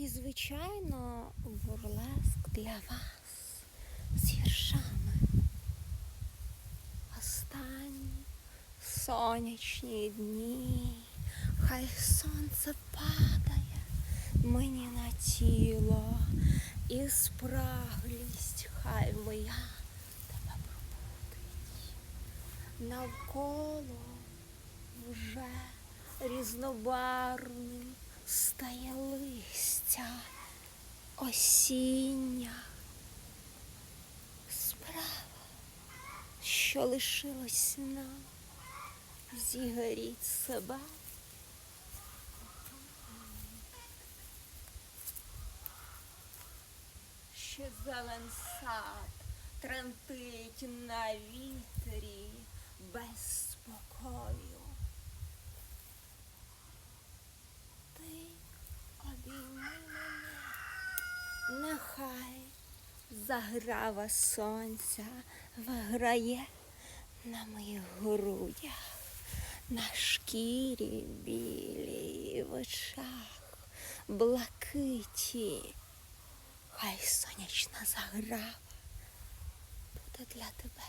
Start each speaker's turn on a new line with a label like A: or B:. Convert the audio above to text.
A: І, звичайно, бурлеск для вас з віршами. Останні сонячні дні, хай сонце падає мені на тіло, і спраглість хай моя тебе пробудить. Навколо вже різнобарвним стає листя осіння. Справа, що лишилось нам, зігоріть себе. Ще зелен сад тремтить на вітрі нехай заграва сонця виграє на моїх грудях, на шкірі білій в очах, блакиті. Хай сонячна заграва буде для тебе.